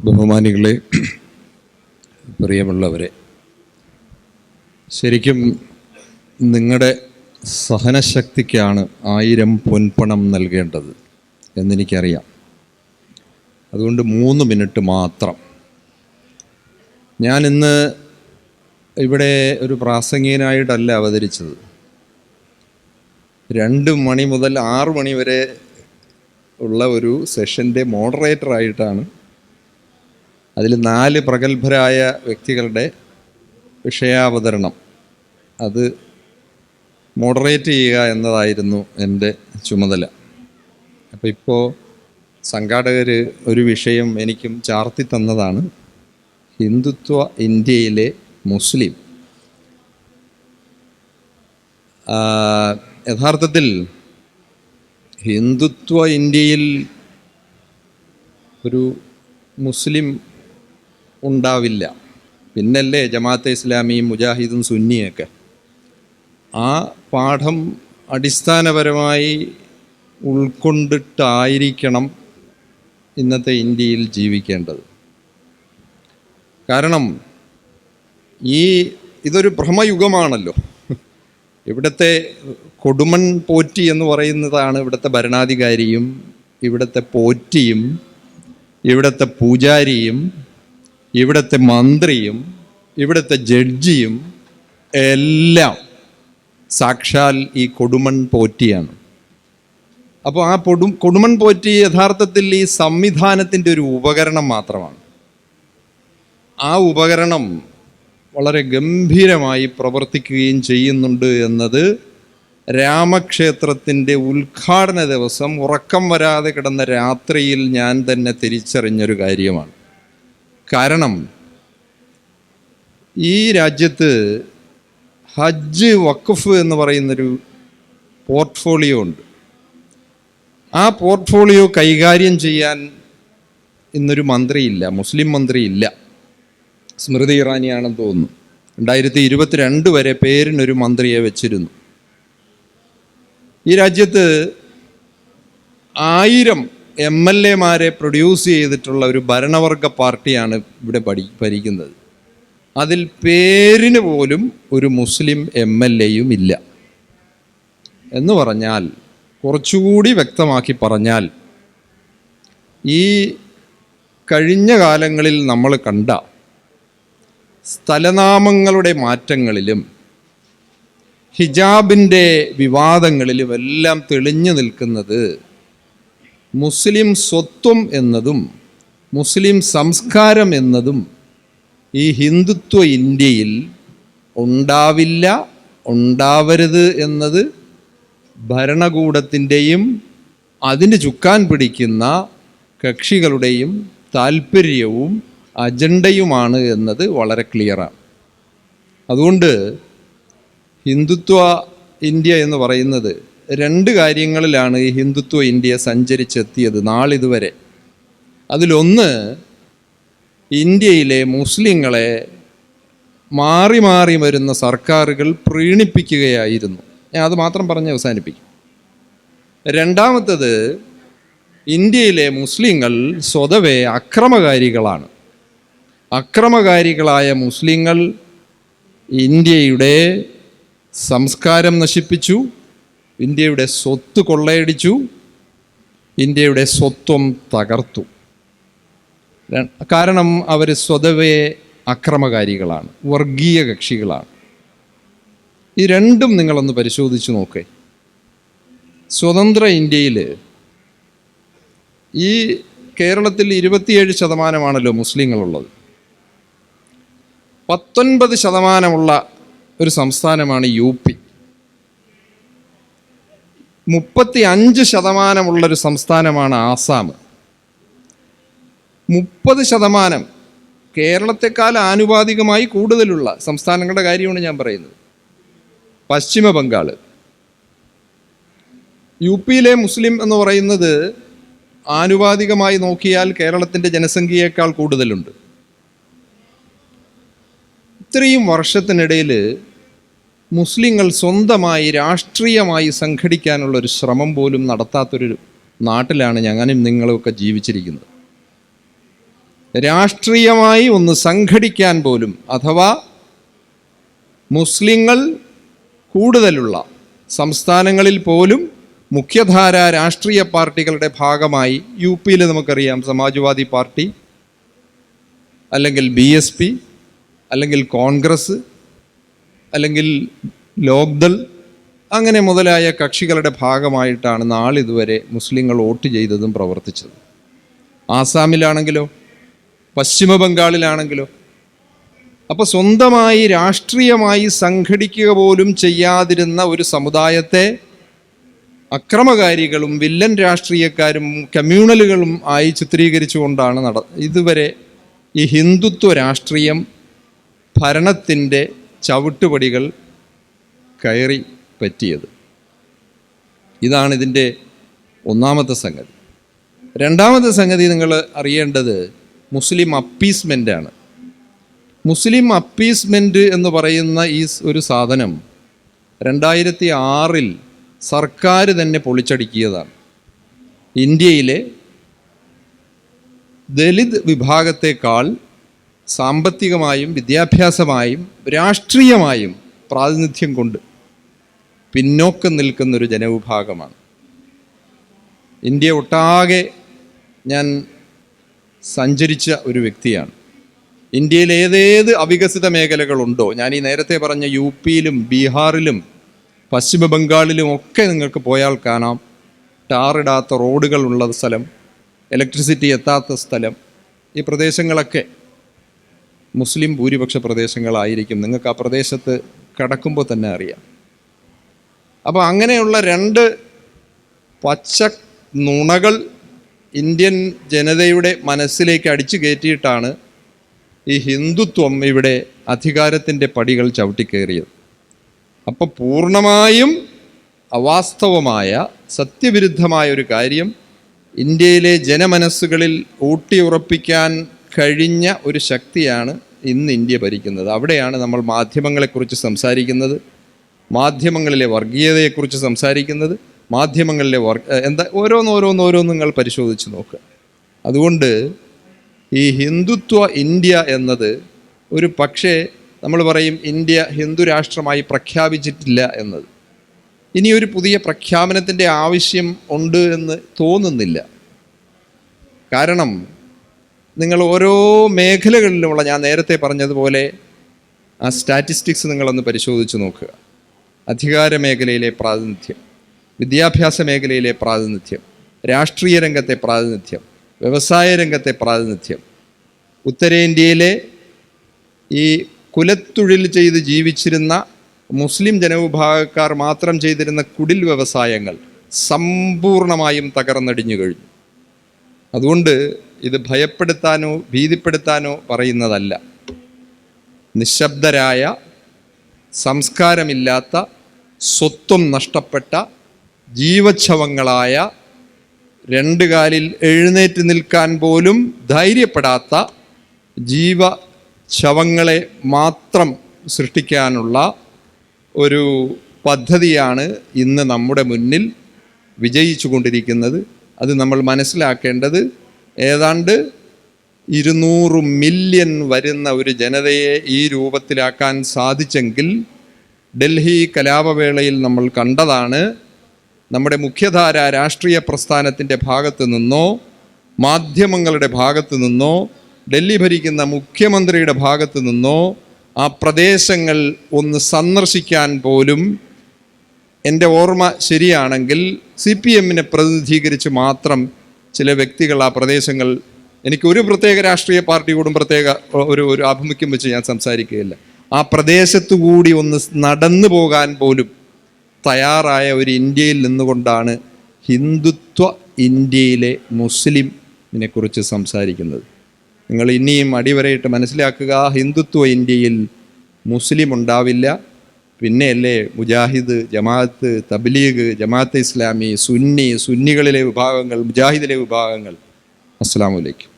ബഹുമാനികളെ പ്രിയമുള്ളവരെ ശരിക്കും നിങ്ങളുടെ സഹനശക്തിക്കാണ് ആയിരം പൊൻപണം നൽകേണ്ടത് എന്നെനിക്കറിയാം. അതുകൊണ്ട് മൂന്ന് മിനിറ്റ് മാത്രം. ഞാൻ ഇന്ന് ഇവിടെ ഒരു പ്രാസംഗികനായിട്ടല്ല അവതരിച്ചത്. രണ്ട് മണി മുതൽ ആറ് മണി വരെ ഉള്ള ഒരു സെഷന്റെ മോഡറേറ്ററായിട്ടാണ് അതിൽ നാല് പ്രഗത്ഭരായ വ്യക്തികളുടെ വിഷയാവതരണം. അത് മോഡറേറ്റ് ചെയ്യുക എന്നതായിരുന്നു എന്റെ ചുമതല. അപ്പോൾ ഇപ്പോൾ സംഘാടകർ ഒരു വിഷയം എനിക്കും ചാർത്തി തന്നതാണ്. ഹിന്ദുത്വ ഇന്ത്യയിലെ മുസ്ലിം. യഥാർത്ഥത്തിൽ ഹിന്ദുത്വ ഇന്ത്യയിൽ ഒരു മുസ്ലിം ഉണ്ടാവില്ല. പിന്നല്ലേ ജമാഅത്തെ ഇസ്ലാമിയും മുജാഹിദും സുന്നിയൊക്കെ. ആ പാഠം അടിസ്ഥാനപരമായി ഉൾക്കൊണ്ടിട്ടായിരിക്കണം ഇന്നത്തെ ഇന്ത്യയിൽ ജീവിക്കേണ്ടത്. കാരണം ഈ ഇതൊരു ഭ്രമയുഗമാണല്ലോ. ഇവിടുത്തെ കൊടുമൺ പോറ്റി എന്ന് പറയുന്നതാണ് ഇവിടുത്തെ ഭരണാധികാരിയും ഇവിടുത്തെ പോറ്റിയും ഇവിടുത്തെ പൂജാരിയും ഇവിടുത്തെ മന്ത്രിയും ഇവിടുത്തെ ജഡ്ജിയും എല്ലാം സാക്ഷാൽ ഈ കൊടുമൺ പോറ്റിയാണ്. അപ്പോൾ ആ പൊടു കൊടുമൺ പോറ്റി യഥാർത്ഥത്തിൽ ഈ സംവിധാനത്തിന്റെ ഒരു ഉപകരണം മാത്രമാണ്. ആ ഉപകരണം വളരെ ഗംഭീരമായി പ്രവർത്തിക്കുകയും ചെയ്യുന്നുണ്ട് എന്നത് രാമക്ഷേത്രത്തിന്റെ ഉദ്ഘാടന ദിവസം ഉറക്കം വരാതെ കിടന്ന രാത്രിയിൽ ഞാൻ തന്നെ തിരിച്ചറിഞ്ഞൊരു കാര്യമാണ്. കാരണം ഈ രാജ്യത്ത് ഹജ്ജ് വഖഫ് എന്ന് പറയുന്നൊരു പോർട്ട്ഫോളിയോ ഉണ്ട്. ആ പോർട്ട്ഫോളിയോ കൈകാര്യം ചെയ്യാൻ ഇന്നൊരു മന്ത്രിയില്ല മുസ്ലിം മന്ത്രിയില്ല. സ്മൃതി ഇറാനിയാണെന്ന് തോന്നുന്നു. രണ്ടായിരത്തി ഇരുപത്തിരണ്ട് വരെ പേരിനൊരു മന്ത്രിയെ വെച്ചിരുന്നു. ഈ രാജ്യത്ത് ആയിരം എം എൽ എമാരെ പ്രൊഡ്യൂസ് ചെയ്തിട്ടുള്ള ഒരു ഭരണവർഗ പാർട്ടിയാണ് ഇവിടെ പഠി ഭരിക്കുന്നത്. അതിൽ പേരിന് പോലും ഒരു മുസ്ലിം എം എൽ എയും ഇല്ല. എന്ന് പറഞ്ഞാൽ കുറച്ചുകൂടി വ്യക്തമാക്കി പറഞ്ഞാൽ ഈ കഴിഞ്ഞ കാലങ്ങളിൽ നമ്മൾ കണ്ട സ്ഥലനാമങ്ങളുടെ മാറ്റങ്ങളിലും ഹിജാബിന്റെ വിവാദങ്ങളിലും എല്ലാം തെളിഞ്ഞു നിൽക്കുന്നത് മുസ്ലിം സ്വത്വം എന്നതും മുസ്ലിം സംസ്കാരം എന്നതും ഈ ഹിന്ദുത്വ ഇന്ത്യയിൽ ഉണ്ടാവില്ല ഉണ്ടാവരുത് എന്നത് ഭരണകൂടത്തിന്റെയും അതിന് ചുക്കാൻ പിടിക്കുന്ന കക്ഷികളുടെയും താല്പര്യവും അജണ്ടയുമാണ് എന്നത് വളരെ ക്ലിയറാണ്. അതുകൊണ്ട് ഹിന്ദുത്വ ഇന്ത്യ എന്ന് പറയുന്നത് രണ്ട് കാര്യങ്ങളിലാണ് ഈ ഹിന്ദുത്വ ഇന്ത്യ സഞ്ചരിച്ചെത്തിയത് നാളിതുവരെ. അതിലൊന്ന് ഇന്ത്യയിലെ മുസ്ലിങ്ങളെ മാറി മാറി വരുന്ന സർക്കാരുകൾ പ്രീണിപ്പിക്കുകയായിരുന്നു. ഞാൻ അത് മാത്രം പറഞ്ഞ് അവസാനിപ്പിക്കും. രണ്ടാമത്തത് ഇന്ത്യയിലെ മുസ്ലിങ്ങൾ സ്വതവേ അക്രമകാരികളാണ്. അക്രമകാരികളായ മുസ്ലിങ്ങൾ ഇന്ത്യയുടെ സംസ്കാരം നശിപ്പിച്ചു ഇന്ത്യയുടെ സ്വത്ത് കൊള്ളയടിച്ചു ഇന്ത്യയുടെ സ്വത്വം തകർത്തു. കാരണം അവർ സ്വതവേ അക്രമകാരികളാണ് വർഗീയ കക്ഷികളാണ്. ഈ രണ്ടും നിങ്ങളൊന്ന് പരിശോധിച്ച് നോക്കേ. സ്വതന്ത്ര ഇന്ത്യയിൽ ഈ കേരളത്തിൽ ഇരുപത്തിയേഴ് ശതമാനമാണല്ലോ മുസ്ലിങ്ങളുള്ളത്. പത്തൊൻപത് ശതമാനമുള്ള ഒരു സംസ്ഥാനമാണ് യു പി. മുപ്പത്തി അഞ്ച് ശതമാനമുള്ളൊരു സംസ്ഥാനമാണ് ആസാം. മുപ്പത് ശതമാനം കേരളത്തെക്കാൾ ആനുപാതികമായി കൂടുതലുള്ള സംസ്ഥാനങ്ങളുടെ കാര്യമാണ് ഞാൻ പറയുന്നത്. പശ്ചിമ ബംഗാൾ യു പിയിലെ മുസ്ലിം എന്ന് പറയുന്നത് ആനുപാതികമായി നോക്കിയാൽ കേരളത്തിന്റെ ജനസംഖ്യയേക്കാൾ കൂടുതലുണ്ട്. ഇത്രയും വർഷത്തിനിടയിൽ മുസ്ലിങ്ങൾ സ്വന്തമായി രാഷ്ട്രീയമായി സംഘടിക്കാനുള്ള ഒരു ശ്രമം പോലും നടത്താത്തൊരു നാട്ടിലാണ് ഞാനും നിങ്ങളുമൊക്കെ ജീവിച്ചിരിക്കുന്നത്. രാഷ്ട്രീയമായി ഒന്ന് സംഘടിക്കാൻ പോലും അഥവാ മുസ്ലിങ്ങൾ കൂടുതലുള്ള സംസ്ഥാനങ്ങളിൽ പോലും മുഖ്യധാര രാഷ്ട്രീയ പാർട്ടികളുടെ ഭാഗമായി യു പിയിൽ നമുക്കറിയാം സമാജ്വാദി പാർട്ടി അല്ലെങ്കിൽ ബി അല്ലെങ്കിൽ കോൺഗ്രസ് അല്ലെങ്കിൽ ലോക്ദൾ അങ്ങനെ മുതലായ കക്ഷികളുടെ ഭാഗമായിട്ടാണ് നാളിതുവരെ മുസ്ലിങ്ങൾ വോട്ട് ചെയ്തതും പ്രവർത്തിച്ചത്. ആസാമിലാണെങ്കിലോ പശ്ചിമ ബംഗാളിലാണെങ്കിലോ അപ്പോൾ സ്വന്തമായി രാഷ്ട്രീയമായി സംഘടിക്കുക പോലും ചെയ്യാതിരുന്ന ഒരു സമുദായത്തെ അക്രമകാരികളും വില്ലൻ രാഷ്ട്രീയക്കാരും കമ്മ്യൂണലുകളും ആയി ചിത്രീകരിച്ചുകൊണ്ടാണ് നട ഇതുവരെ ഈ ഹിന്ദുത്വ രാഷ്ട്രീയം ഭരണത്തിന്റെ ചവിട്ടുപടികൾ കയറി പറ്റിയത്. ഇതാണ് ഇതിന്റെ ഒന്നാമത്തെ സംഗതി. രണ്ടാമത്തെ സംഗതി നിങ്ങൾ അറിയേണ്ടത് മുസ്ലിം അപ്പീസ്മെന്റാണ്. മുസ്ലിം അപ്പീസ്മെന്റ് എന്ന് പറയുന്ന ഈ ഒരു സാധനം രണ്ടായിരത്തി ആറിൽ സർക്കാർ തന്നെ പൊളിച്ചടുക്കിയതാണ്. ഇന്ത്യയിലെ ദലിത് വിഭാഗത്തെക്കാൾ സാമ്പത്തികമായും വിദ്യാഭ്യാസമായും രാഷ്ട്രീയമായും പ്രാതിനിധ്യം കൊണ്ട് പിന്നോക്കം നിൽക്കുന്നൊരു ജനവിഭാഗമാണ്. ഇന്ത്യ ഒട്ടാകെ ഞാൻ സഞ്ചരിച്ച ഒരു വ്യക്തിയാണ്. ഇന്ത്യയിൽ ഏതേത് അവികസിത മേഖലകളുണ്ടോ ഞാൻ ഈ നേരത്തെ പറഞ്ഞ യു പിയിലും ബീഹാറിലും പശ്ചിമ ബംഗാളിലും ഒക്കെ നിങ്ങൾക്ക് പോയാൽ കാണാം. ടാറിടാത്ത റോഡുകളുള്ള സ്ഥലം ഇലക്ട്രിസിറ്റി എത്താത്ത സ്ഥലം ഈ പ്രദേശങ്ങളൊക്കെ മുസ്ലിം ഭൂരിപക്ഷ പ്രദേശങ്ങളായിരിക്കും. നിങ്ങൾക്ക് ആ പ്രദേശത്ത് കിടക്കുമ്പോൾ തന്നെ അറിയാം. അപ്പോൾ അങ്ങനെയുള്ള രണ്ട് പച്ച നുണകൾ ഇന്ത്യൻ ജനതയുടെ മനസ്സിലേക്ക് അടിച്ചു കയറ്റിയിട്ടാണ് ഈ ഹിന്ദുത്വം ഇവിടെ അധികാരത്തിന്റെ പടികൾ ചവിട്ടിക്കേറിയത്. അപ്പോൾ പൂർണമായും അവാസ്തവമായ സത്യവിരുദ്ധമായ ഒരു കാര്യം ഇന്ത്യയിലെ ജനമനസ്സുകളിൽ ഊട്ടിയുറപ്പിക്കാൻ കഴിഞ്ഞ ഒരു ശക്തിയാണ് ഇന്ന് ഇന്ത്യ ഭരിക്കുന്നത്. അവിടെയാണ് നമ്മൾ മാധ്യമങ്ങളെക്കുറിച്ച് സംസാരിക്കുന്നത്. മാധ്യമങ്ങളിലെ വർഗീയതയെക്കുറിച്ച് സംസാരിക്കുന്നത്. മാധ്യമങ്ങളിലെ വർ എന്താ ഓരോന്നോരോന്ന് ഓരോന്ന് നിങ്ങൾ പരിശോധിച്ച് നോക്കുക. അതുകൊണ്ട് ഈ ഹിന്ദുത്വ ഇന്ത്യ എന്നത് ഒരു പക്ഷേ നമ്മൾ പറയും ഇന്ത്യ ഹിന്ദു രാഷ്ട്രമായി പ്രഖ്യാപിച്ചിട്ടില്ല എന്നത്. ഇനി ഒരു പുതിയ പ്രഖ്യാപനത്തിന്റെ ആവശ്യം ഉണ്ട് എന്ന് തോന്നുന്നില്ല. കാരണം നിങ്ങൾ ഓരോ മേഖലകളിലുമുള്ള ഞാൻ നേരത്തെ പറഞ്ഞതുപോലെ ആ സ്റ്റാറ്റിസ്റ്റിക്സ് നിങ്ങളൊന്ന് പരിശോധിച്ച് നോക്കുക. അധികാര മേഖലയിലെ പ്രാതിനിധ്യം വിദ്യാഭ്യാസ മേഖലയിലെ പ്രാതിനിധ്യം രാഷ്ട്രീയ രംഗത്തെ പ്രാതിനിധ്യം വ്യവസായ രംഗത്തെ പ്രാതിനിധ്യം ഉത്തരേന്ത്യയിലെ ഈ കുലത്തൊഴിൽ ചെയ്ത് ജീവിച്ചിരുന്ന മുസ്ലിം ജനവിഭാഗക്കാർ മാത്രം ചെയ്തിരുന്ന കുടിൽ വ്യവസായങ്ങൾ സമ്പൂർണമായും തകർന്നടിഞ്ഞു കഴിഞ്ഞു. അതുകൊണ്ട് ഇത് ഭയപ്പെടുത്താനോ ഭീതിപ്പെടുത്താനോ പറയുന്നതല്ല. നിശബ്ദരായ സംസ്കാരമില്ലാത്ത സ്വത്വം നഷ്ടപ്പെട്ട ജീവച്ഛവങ്ങളായ രണ്ട് കാലിൽ എഴുന്നേറ്റ് നിൽക്കാൻ പോലും ധൈര്യപ്പെടാത്ത ജീവശവങ്ങളെ മാത്രം സൃഷ്ടിക്കാനുള്ള ഒരു പദ്ധതിയാണ് ഇന്ന് നമ്മുടെ മുന്നിൽ വിജയിച്ചു കൊണ്ടിരിക്കുന്നത് അത് നമ്മൾ മനസ്സിലാക്കേണ്ടത് ഏതാണ്ട് ഇരുന്നൂറ് മില്യൺ വരുന്ന ഒരു ജനതയെ ഈ രൂപത്തിലാക്കാൻ സാധിച്ചെങ്കിൽ ഡൽഹി കലാപവേളയിൽ നമ്മൾ കണ്ടതാണ് നമ്മുടെ മുഖ്യധാര രാഷ്ട്രീയ പ്രസ്ഥാനത്തിന്റെ ഭാഗത്തു നിന്നോ മാധ്യമങ്ങളുടെ ഭാഗത്തു നിന്നോ ഡൽഹി ഭരിക്കുന്ന മുഖ്യമന്ത്രിയുടെ ഭാഗത്തു നിന്നോ ആ പ്രദേശങ്ങൾ ഒന്ന് സന്ദർശിക്കാൻ പോലും എന്റെ ഓർമ്മ ശരിയാണെങ്കിൽ സി പി എമ്മിനെ പ്രതിനിധീകരിച്ച് മാത്രം ചില വ്യക്തികൾ ആ പ്രദേശങ്ങൾ എനിക്ക് ഒരു പ്രത്യേക രാഷ്ട്രീയ പാർട്ടിയോടും പ്രത്യേക ഒരു ഒരു ആഭിമുഖ്യം വെച്ച് ഞാൻ സംസാരിക്കുകയില്ല. ആ പ്രദേശത്തു കൂടി ഒന്ന് നടന്നു പോകാൻ പോലും തയ്യാറായ ഒരു ഇന്ത്യയിൽ നിന്നുകൊണ്ടാണ് ഹിന്ദുത്വ ഇന്ത്യയിലെ മുസ്ലിമിനെക്കുറിച്ച് സംസാരിക്കുന്നത്. നിങ്ങൾ ഇനിയും അടിവരയിട്ട് മനസ്സിലാക്കുക ഹിന്ദുത്വ ഇന്ത്യയിൽ മുസ്ലിം ഉണ്ടാവില്ല. പിന്നെയല്ലേ മുജാഹിദ് ജമാഅത്ത് തബ്ലീഗ് ജമാഅത്ത് ഇസ്ലാമി സുന്നി സുന്നികളിലെ വിഭാഗങ്ങൾ മുജാഹിദിലെ വിഭാഗങ്ങൾ. അസ്സാം വലൈക്കും